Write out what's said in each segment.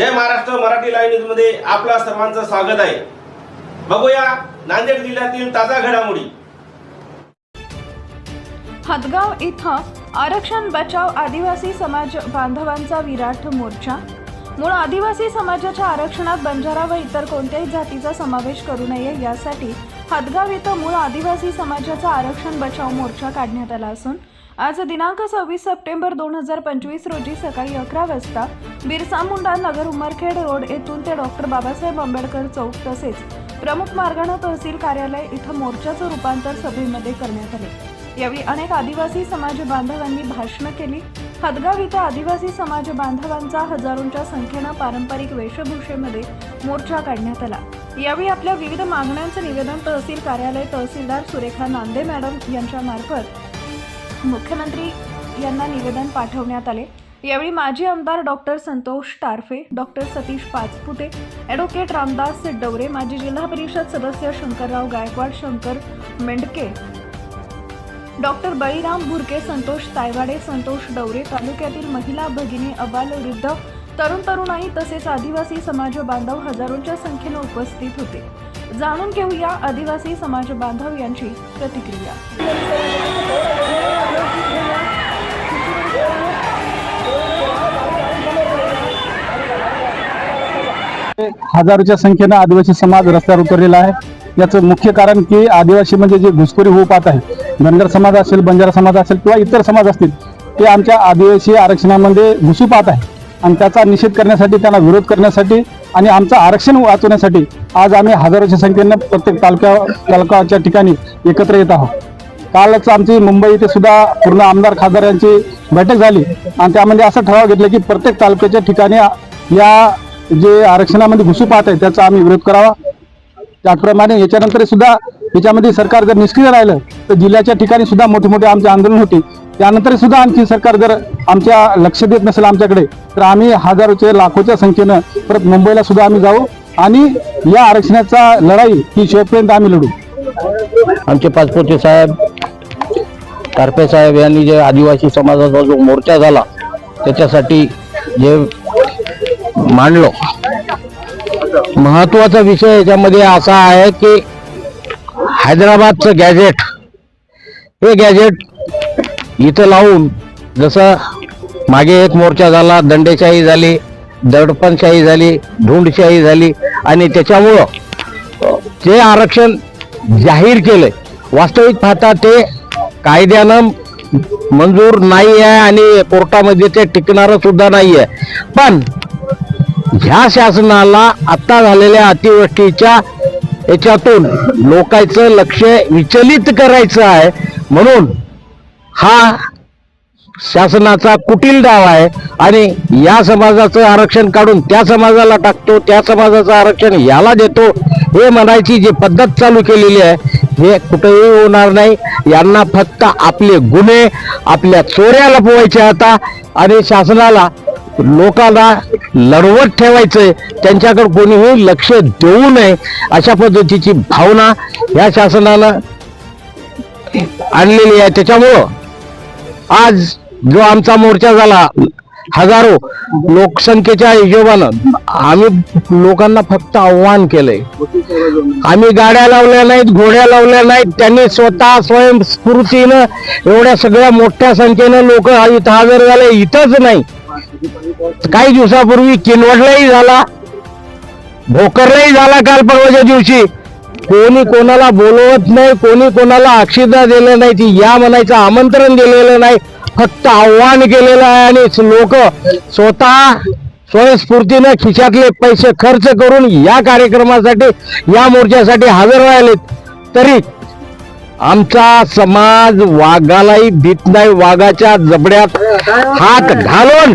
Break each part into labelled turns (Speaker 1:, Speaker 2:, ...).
Speaker 1: जय Maharashtra Marathi live न्यूजमध्ये आपला सर्वांचं स्वागत आहे. बघूया नांदेड जिल्ह्यातील ताजा घडामोडी.
Speaker 2: हदगाव इथं आरक्षण बचाव आदिवासी समाज बांधवांचा विराट मोर्चा. मूळ आदिवासी समाजाच्या आरक्षणात बंजारा व इतर कोणत्याही जातीचा समावेश करू नये यासाठी हदगाव इथं मूळ आदिवासी समाजाचा आरक्षण बचाव मोर्चा काढण्यात आला असून आज दिनांक सव्वीस सप्टेंबर दोन हजार पंचवीस रोजी सकाळी अकरा वाजता बिरसा मुंडा नगर उमरखेड रोड येथून ते डॉक्टर बाबासाहेब आंबेडकर चौक तसेच प्रमुख मार्गाने तहसील कार्यालय इथं मोर्चाचं रूपांतर सभेमध्ये करण्यात आले. यावेळी अनेक आदिवासी समाज बांधवांनी भाषणं केली. हदगाव इथं आदिवासी समाज बांधवांचा हजारोंच्या संख्येनं पारंपरिक वेशभूषेमध्ये मोर्चा काढण्यात आला. यावेळी आपल्या विविध मागण्यांचं निवेदन तहसील कार्यालय तहसीलदार सुरेखा नांदे मॅडम यांच्या मार्फत मुख्यमंत्री यांना निवेदन पाठवण्यात आले. यावेळी माजी आमदार doctor Santosh Tarfe doctor Satish Pachpute advocate Ramdas Daware माजी जिल्हा परिषद सदस्य शंकरराव गायकवाड शंकर मेंढके डॉक्टर बळीराम भुरके संतोष तायवाडे संतोष डवरे तालुक्यातील महिला भगिनी अबाल वृद्ध तरुण तरुणाई तसेच आदिवासी समाज बांधव हजारोंच्या संख्येनं उपस्थित होते. जाणून घेऊया आदिवासी समाज बांधव यांची प्रतिक्रिया.
Speaker 3: हजारोच्या संख्येनं आदिवासी समाज रस्त्यावर उतरलेला आहे. याचं मुख्य कारण की आदिवासी म्हणजे जे घुसखोरी होऊ पाहत आहे. धनगर समाज असेल बंजारा समाज असेल किंवा इतर समाज असतील ते आमच्या आदिवासी आरक्षणामध्ये घुसू पाहत आहे. आणि त्याचा निषेध करण्यासाठी त्यांना विरोध करण्यासाठी आणि आमचं आरक्षण वाचवण्यासाठी आज आम्ही हजारोच्या संख्येनं प्रत्येक तालुक्या तालुक्याच्या ठिकाणी एकत्र येत आहोत. कालच आमची मुंबई इथे सुद्धा पूर्ण आमदार खासदार यांची बैठक झाली. आणि त्यामध्ये असं ठराव घेतलं की प्रत्येक तालुक्याच्या ठिकाणी या जे आरक्षणामध्ये घुसू पाहत आहे त्याचा आम्ही विरोध करावा. त्याचप्रमाणे याच्यानंतर सुद्धा याच्यामध्ये सरकार जर निष्क्रिय राहिलं तर जिल्ह्याच्या ठिकाणी सुद्धा मोठे मोठे आमचे आंदोलन होते. त्यानंतर सुद्धा आणखी सरकार जर आमच्या लक्ष देत नसेल आमच्याकडे तर आम्ही हजारोचे लाखोच्या संख्येनं परत मुंबईला सुद्धा आम्ही जाऊ आणि या आरक्षणाचा लढाई ही शेवटपर्यंत आम्ही लढू.
Speaker 4: आमचे पाचपोते साहेब तारपे साहेब यांनी जे आदिवासी समाजाचा जो मोर्चा झाला त्याच्यासाठी जे मांडलो. महत्त्वाचा विषय याच्यामध्ये असा आहे की हैदराबादचं गॅजेट हे गॅजेट इथं लावून जसं मागे एक मोर्चा झाला दंडेशाही झाली दडपणशाही झाली धुंडशाही झाली आणि त्याच्यामुळं जे आरक्षण जाहीर केलंय वास्तविक पाहता ते कायद्यानं मंजूर नाही आहे आणि कोर्टामध्ये ते टिकणारं सुद्धा नाही आहे पण ह्या शासनाला आता झालेल्या अतिवृष्टीच्या याच्यातून लोकांचं लक्ष विचलित करायचं आहे. म्हणून हा शासनाचा कुटील डाव आहे आणि या समाजाचं आरक्षण काढून त्या समाजाला टाकतो त्या समाजाचं आरक्षण याला देतो हे म्हणायची जी पद्धत चालू केलेली आहे हे कुठेही होणार नाही. यांना फक्त आपले गुन्हे आपल्या चोऱ्या लपवायच्या आता आणि शासनाला लोकांना लढवत ठेवायचंय. त्यांच्याकडे कोणीही लक्ष देऊ नये अशा पद्धतीची भावना या शासनाला आणलेली आहे. त्याच्यामुळं आज जो आमचा मोर्चा झाला हजारो लोकसंख्येच्या हिशोबानं आम्ही लोकांना फक्त आव्हान केलंय. आम्ही गाड्या लावल्या नाहीत घोड्या लावल्या नाहीत त्यांनी स्वतः स्वयंस्फूर्तीनं एवढ्या सगळ्या मोठ्या संख्येनं लोक इथं हजर झाले. इथंच नाही काही दिवसापूर्वी किनवडलाही झाला. भोकरलाही झाला काल परवाच्या दिवशी. कोणी कोणाला बोलवत नाही कोणी कोणाला अक्षिदा दिलं नाही ती या म्हणायचं आमंत्रण दिलेलं नाही. फक्त आव्हान केलेलं आहे आणि लोक स्वतः स्वयंस्फूर्तीनं खिशातले पैसे खर्च करून या कार्यक्रमासाठी या मोर्चासाठी हजर राहिलेत. तरी आमचा समाज वाघालाही भीत नाही वाघाच्या जबड्यात हात घालून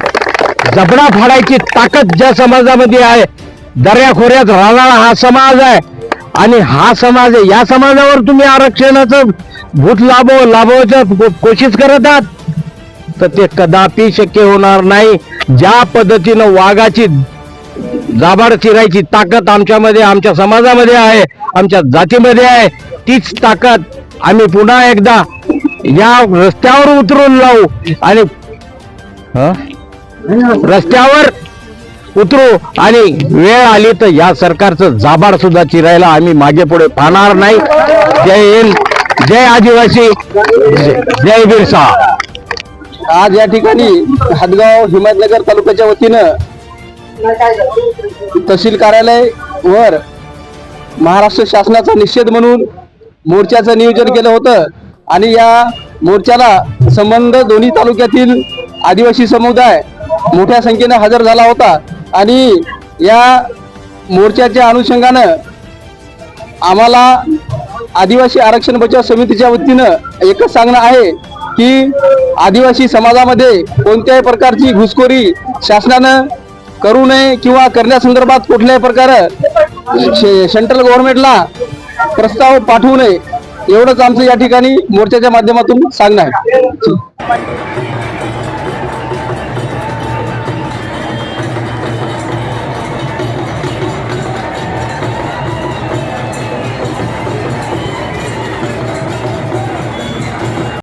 Speaker 4: जबडा फाडायची ताकद ज्या समाजामध्ये आहे दर्याखोऱ्यात राहणारा हा समाज आहे. आणि हा समाज आहे या समाजावर तुम्ही आरक्षणाचं भूत लाभव लाभवायचं कोशिश करत आहात. तर ते कदापि शक्य होणार नाही. ज्या पद्धतीनं वाघाची जाबाड चिरायची ताकद आमच्यामध्ये आमच्या समाजामध्ये आहे आमच्या जातीमध्ये आहे तीच ताकद आम्ही पुन्हा एकदा या रस्त्यावर उतरून लावू. आणि रस्त्यावर उतरू आणि वेळ आली तर या सरकारचं जाबाड सुद्धा चिरायला आम्ही मागे पुढे पाहणार नाही. जय हिंद जय आदिवासी जय- जय बिरसा.
Speaker 5: आज या ठिकाणी हदगाव हिमायतनगर तालुक्याच्या वतीनं तहसील कार्यालय वर महाराष्ट्र शासनाचा निषेध म्हणून मोर्चाचं नियोजन केलं होतं. आणि या मोर्चाला संबंध दोन्ही तालुक्यातील आदिवासी समुदाय मोठ्या संख्येने हजर झाला होता. आणि या मोर्चाच्या अनुषंगानं आम्हाला आदिवासी आरक्षण बचाव समितीच्या वतीनं एकच सांगणं आहे की आदिवासी समाजामध्ये कोणत्याही प्रकारची घुसखोरी शासनानं करू नये किंवा करण्यासंदर्भात कुठल्याही प्रकारे शे- सेंट्रल गव्हर्नमेंटला प्रस्ताव पाठवू नये. एवढंच आमचं या ठिकाणी मोर्चाच्या माध्यमातून सांगणं आहे